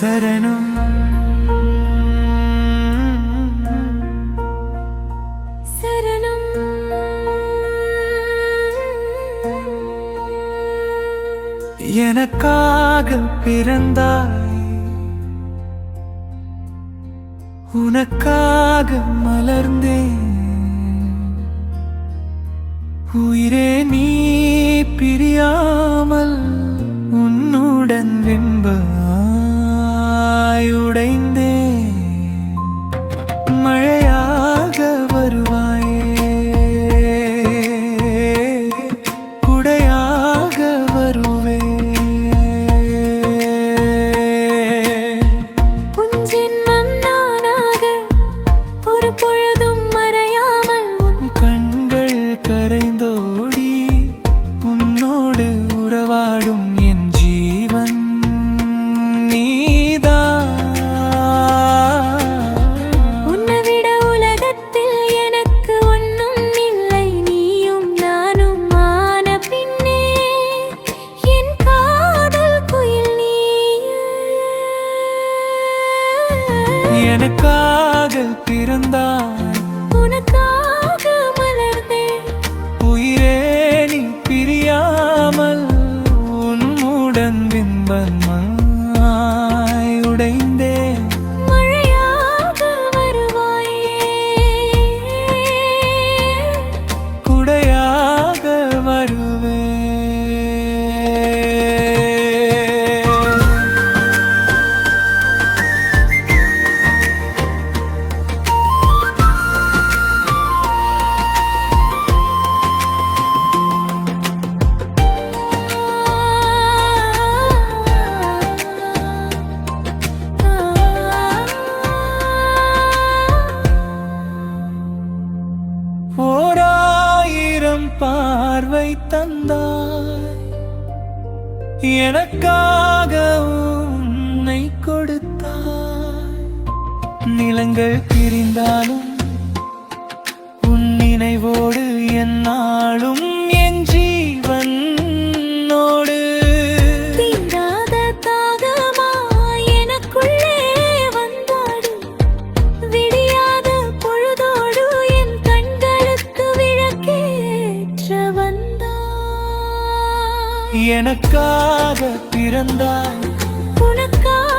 சரணம். சரணம். எனக்காக பிறந்தாய். உனக்காக மலர்ந்தேன். உயிரே நீ பிரியாமல் உன்னுடன் வெம்பாய் உடைந்தேன் எனக்காக பிறந்தாய் உனக்காக மலர்ந்தேன். உயிரே நீ பிரியாமல் உன்னுடன் பிம்பமாய் பார்வை தந்தாய். எனக்காக உன்னை கொடுத்தாய். நிலங்கள் பிரிந்தாலும் உன் நினைவோடு என்னாலும் எனக்காக பிறந்தாய். உனக்காக